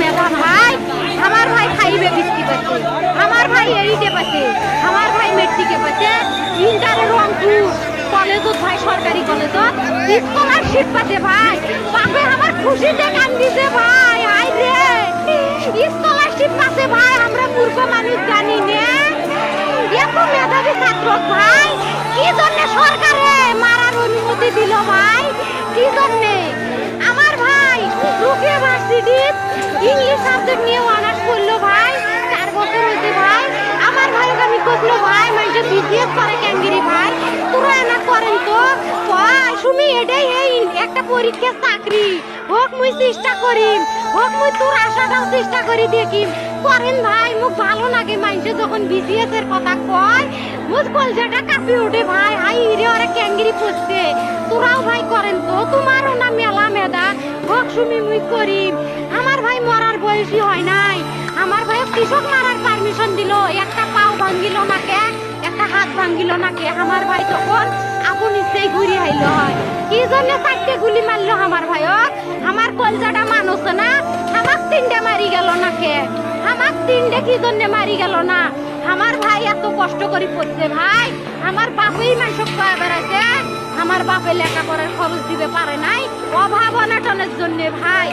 মেধা ভাই, আমার ভাই ফাইভে বৃষ্টি পাচ্ছে আমার ভাই এইটে পাচ্ছে আমার ভাই মেট্রিকে পাচ্ছে ইন্টারে রংপুর কলেজত ভাই, সরকারি কলেজত। স্কলারশিপ পাচ্ছে ভাই। বাপে, আমার খুশিতে কান্দিছে ভাই। আই রে। স্কলারশিপ পাচ্ছে ভাই। আমরা মূর্খ মানুষ জানি না। এত মেধাবী ছাত্র ভাই। কি জন্য সরকারে মারার অনুমতি দিল ভাই? কি জন্যে? ইংলিশ সাবজেক্ট নিয়ে অনার্স করল ভাই, চার বছর হয়েছে ভাই। আমার ভাই আমি কখনো ভাই মানে করে ক্যাঙ্গিরি ভাই। তোরা করেন তো। এটাই এই একটা পরীক্ষা চাকরি। হোক মুই চেষ্টা করিম, হোক মুই তোর আশাটাও চেষ্টা করি দেখি করেন ভাই, মুখ ভালো লাগে মানুষে যখন বিসিএস এর কথা কয়। মুখ কলজাটা কাঁপি ওঠে ভাই। হাই ওরা ক্যাঙ্গিরি পড়ছে তোরাও ভাই করেন তো। মেদা শুনি মুই করিম আমার ভাই মরার বয়সী হয় নাই। আমার ভাই কৃষক মারার পারমিশন দিল। একটা পাও ভাঙ্গিল নাকে, একটা হাত ভাঙ্গিল নাকে। আমার ভাই তখন আপন ইচ্ছেই ঘুরি আইল হয়। কি জন্য চারটে গুলি মারলো আমার ভাইক আমার কলজাটা মানুষ না। আমার তিনটে মারি গেল নাকে। আমার তিনটে কি জন্য মারি গেল না? আমার ভাই এত কষ্ট করে পড়ছে ভাই। আমার বাপেই মানুষ বেড়াইছে আমার বাপে লেখাপড়ার খরচ দিতে পারে নাই। অভাব অনাটনের জন্য ভাই।